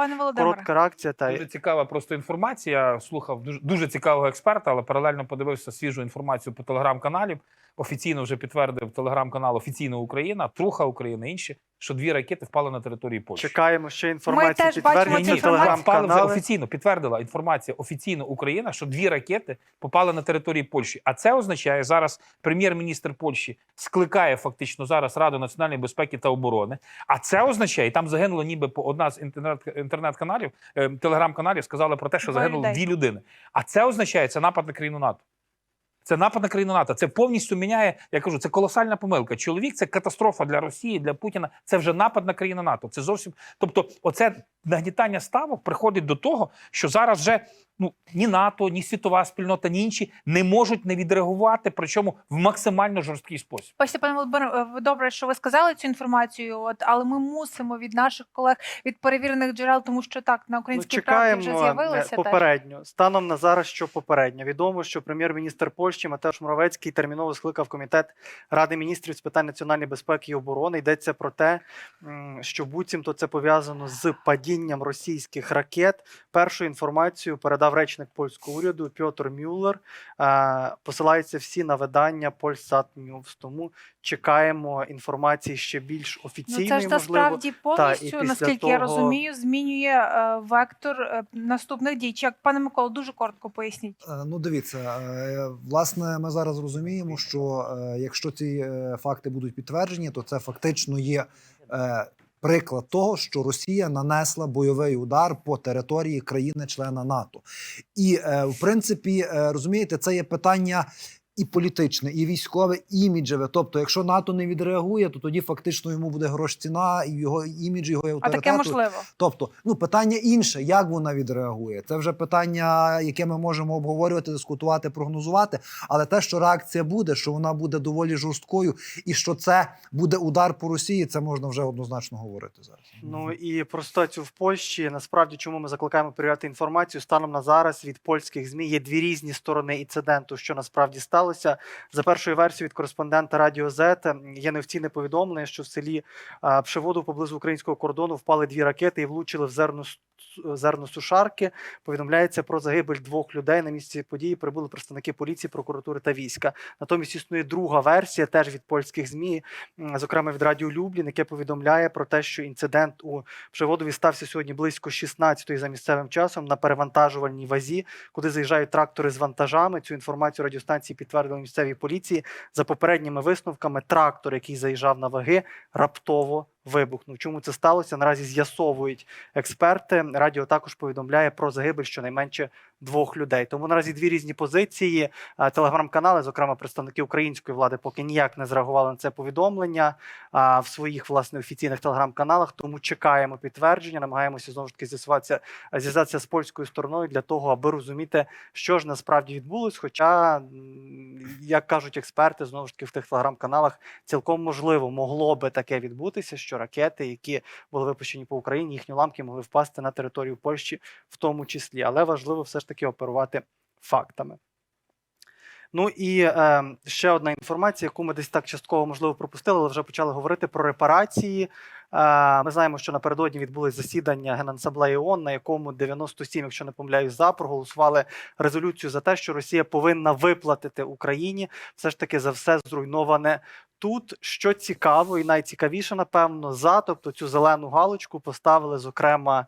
Пане Володимире, коротка реакція. Та Дуже цікава просто інформація. Слухав дуже, дуже цікавого експерта, але паралельно подивився свіжу інформацію по телеграм-каналі. Офіційно вже підтвердив телеграм-канал Офіційно Україна, Труха Україна, інші, що дві ракети впали на території Польщі. чекаємо ще інформацію. теж бачимо підтвердження цю інформацію. Впали вже офіційно підтвердила інформація офіційно Україна, що дві ракети попали на території Польщі. А це означає зараз прем'єр-міністр Польщі скликає фактично зараз Раду національної безпеки та оборони. А це означає, і там загинуло ніби по одна з інтернет інтернет-каналів, е, телеграм-каналів сказали про те, що загинуло дві людини. А це означає це напад на країну НАТО. Це напад на країну НАТО. Це повністю міняє. Я кажу, це колосальна помилка. Чоловік це катастрофа для Росії, для Путіна. Це вже напад на країну НАТО. Це зовсім. Тобто, оце нагнітання ставок приходить до того, що зараз вже ну ні НАТО, ні світова спільнота, ні інші не можуть не відреагувати, причому в максимально жорсткий спосіб. Бачите, пане Володимире, е, добре, що ви сказали цю інформацію. От але ми мусимо від наших колег від перевірених джерел, тому що так на Ну, українській правді вже з'явилися е, теж. попередньо. Станом на зараз, що попередньо. Відомо, що прем'єр-міністр Польщі Матeusz Моровецький терміново скликав комітет Ради міністрів з питань національної безпеки і оборони. Йдеться про те, що буцімто це пов'язано з падінням російських ракет. Першу інформацію передав речник польського уряду Пьотр Мюллер. Е, Посилаються всі на видання Polsat News. Тому чекаємо інформації ще більш офіційної, Ну це ж насправді повністю, після наскільки я розумію, змінює е, вектор е, наступних дій. Чи як пане Миколо, дуже коротко поясніть. Е, Ну, дивіться, е, власне, ми зараз розуміємо, що е, якщо ці е, факти будуть підтверджені, то це фактично є приклад того, що Росія нанесла бойовий удар по території країни-члена НАТО. І е, в принципі, е, розумієте, це є питання. І політичне, і військове, і іміджеве. Тобто, якщо НАТО не відреагує, то тоді фактично йому буде грош ціна, і його імідж, його А авторитету. таке можливо. Тобто, ну питання інше, як вона відреагує. Це вже питання, яке ми можемо обговорювати, дискутувати, прогнозувати. Але те, що реакція буде, що вона буде доволі жорсткою, і що це буде удар по Росії, це можна вже однозначно говорити зараз. Ну і про ситуацію в Польщі. Насправді, чому ми закликаємо перевіряти інформацію станом на зараз від польських змі є дві різні сторони інциденту, що насправді сталося. За першою версією від кореспондента Радіо Зет є неофіційне повідомлення, що в селі а, Пшеводу поблизу українського кордону впали дві ракети і влучили в зерно зерно сушарки. Повідомляється про загибель двох людей. На місці події прибули представники поліції, прокуратури та війська. Натомість існує друга версія, теж від польських змі, зокрема від Радіо Люблін, яке повідомляє про те, що інцидент у Пшеводові стався сьогодні близько 16-ї за місцевим часом на перевантажувальній вазі, куди заїжджають трактори з вантажами. Цю інформацію радіостанції підтвердили місцеві поліції. За попередніми висновками, трактор, який заїжджав на ваги, раптово вибухнув. Чому це сталося? Наразі з'ясовують експерти. Радіо також повідомляє про загибель щонайменше двох людей. Тому наразі дві різні позиції. Телеграм-канали, зокрема представники української влади, поки ніяк не зреагували на це повідомлення в своїх власне офіційних телеграм-каналах. Тому чекаємо підтвердження, намагаємося знову ж таки з'ясуватися, зв'язатися з польською стороною для того, аби розуміти, що ж насправді відбулось. Хоча, як кажуть експерти, знову ж таки в тих телеграм-каналах цілком можливо могло би таке відбутися, що ракети, які були випущені по Україні, їхні уламки могли впасти на територію Польщі, в тому числі. Але важливо все ж таки оперувати фактами. Ну і е, ще одна інформація, яку ми десь так частково можливо пропустили, але вже почали говорити про репарації. Ми знаємо, що напередодні відбулось засідання Генасамблеї ООН, на якому 97, якщо не помиляюсь, за проголосували резолюцію за те, що Росія повинна виплатити Україні все ж таки за все зруйноване тут. Що цікаво, і найцікавіше, напевно, за тобто цю зелену галочку поставили, зокрема,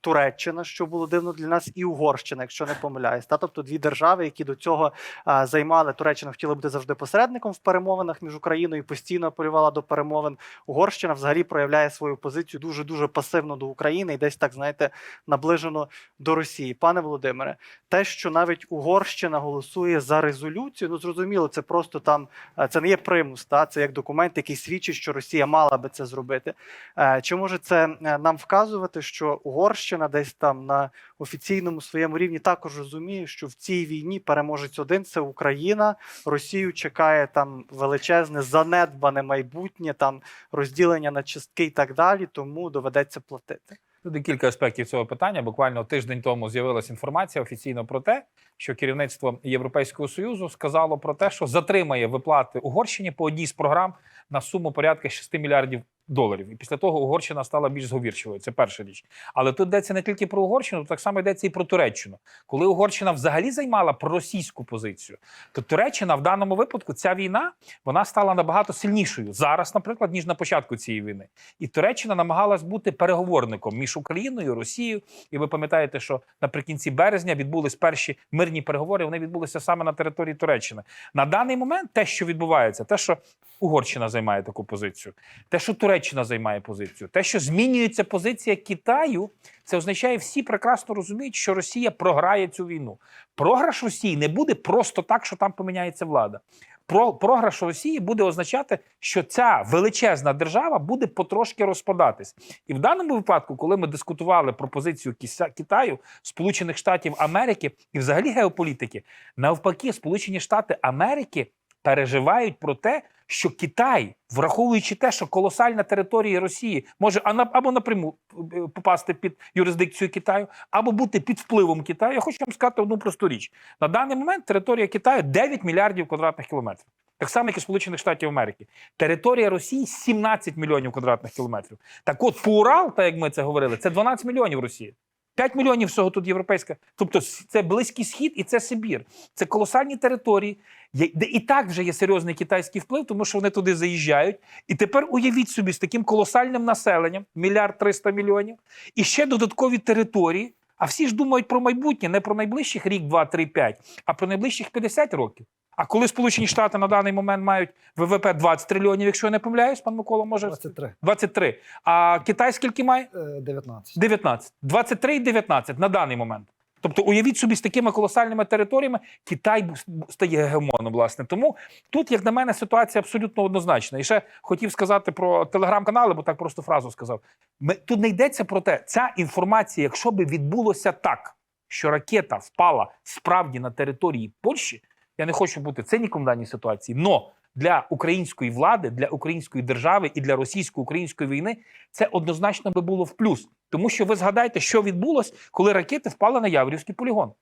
Туреччина, що було дивно для нас, і Угорщина, якщо не помиляюсь. Та тобто дві держави, які до цього а, займали Туреччина, хотіла бути завжди посередником в перемовинах між Україною і постійно апелювала до перемовин. Угорщина взагалі проявляє свою позицію дуже дуже пасивно до України і десь так знаєте наближено до Росії. Пане Володимире, те, що навіть Угорщина голосує за резолюцію, ну зрозуміло, це просто там е, це не є примус, та це як документ, який свідчить, що Росія мала би це зробити. Е, Чи може це е, нам вказувати, що Угорщина десь там на офіційному своєму рівні також розуміє, що в цій війні переможець один це Україна. Росію чекає там величезне занедбане майбутнє, там розділення на частки і так далі. Тому доведеться платити. Тут декілька кілька аспектів цього питання. Буквально тиждень тому з'явилася інформація офіційно про те, що керівництво Європейського союзу сказало про те, що затримає виплати Угорщині по одній з програм на суму порядка 6 мільярдів доларів. І після того Угорщина стала більш зговірчивою. Це перша річ. Але тут йдеться не тільки про Угорщину, так само йдеться і про Туреччину. Коли Угорщина взагалі займала проросійську позицію, то Туреччина в даному випадку ця війна вона стала набагато сильнішою зараз, наприклад, ніж на початку цієї війни. І Туреччина намагалась бути переговорником між Україною і Росією. І ви пам'ятаєте, що наприкінці березня відбулись перші мирні переговори. Вони відбулися саме на території Туреччини. На даний момент те, що відбувається, те, що Угорщина займає таку позицію, те, що Туреччина займає позицію, те, що змінюється позиція Китаю, це означає, всі прекрасно розуміють, що Росія програє цю війну. Програш Росії не буде просто так, що там поміняється влада. Про програш Росії буде означати, що ця величезна держава буде потрошки розпадатись. І в даному випадку, коли ми дискутували про позицію Китаю, Сполучених Штатів Америки і взагалі геополітики, навпаки, Сполучені Штати Америки переживають про те, що Китай, враховуючи те, що колосальна територія Росії може або напряму е, попасти під юрисдикцію Китаю, або бути під впливом Китаю. Я хочу вам сказати одну просту річ: на даний момент територія Китаю 9 мільярдів квадратних кілометрів. Так само, як і Сполучених Штатів Америки. Територія Росії 17 мільйонів квадратних кілометрів. Так от, по Урал, так як ми це говорили, це 12 мільйонів Росії. 5 мільйонів всього тут європейська. Тобто це Близький Схід і це Сибір. Це колосальні території, де і так вже є серйозний китайський вплив, тому що вони туди заїжджають. І тепер уявіть собі з таким колосальним населенням, мільярд 300 мільйонів, і ще додаткові території. А всі ж думають про майбутнє, не про найближчих рік, два, три, п'ять, а про найближчих 50 років. А коли Сполучені Штати на даний момент мають ВВП 20 трильйонів, якщо я не помиляюсь, пан Микола може 23, 23. А Китай скільки має? е, 19. 19. 23 і 19 на даний момент. Тобто, уявіть собі, з такими колосальними територіями Китай стає гегемоном, власне. Тому тут, як на мене, ситуація абсолютно однозначна. І ще хотів сказати про телеграм-канали, бо так просто фразу сказав. Ми, тут не йдеться про те, ця інформація, якщо би відбулося так, що ракета впала справді на території Польщі, я не хочу бути циніком в даній ситуації, но для української влади, для української держави і для російсько-української війни це однозначно би було в плюс. Тому що ви згадайте, що відбулось, коли ракети впали на Яврівський полігон.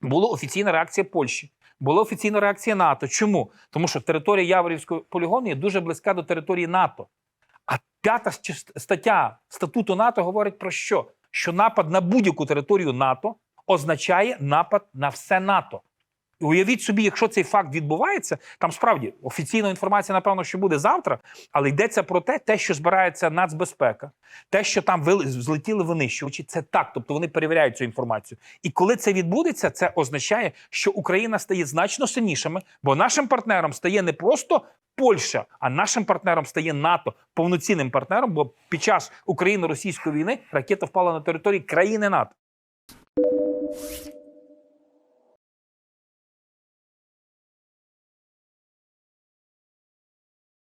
Була офіційна реакція Польщі, була офіційна реакція НАТО. Чому? Тому що територія Яворівського полігону є дуже близька до території НАТО. А п'ята стаття статуту НАТО говорить про що? Що напад на будь-яку територію НАТО означає напад на все НАТО. Уявіть собі, якщо цей факт відбувається, там справді офіційна інформація, напевно, що буде завтра, але йдеться про те, те, що збирається нацбезпека, те, що там злетіли винищувачі, це так. Тобто вони перевіряють цю інформацію. І коли це відбудеться, це означає, що Україна стає значно сильнішими, бо нашим партнером стає не просто Польща, а нашим партнером стає НАТО, повноцінним партнером. Бо під час україно-російської війни ракета впала на території країни НАТО.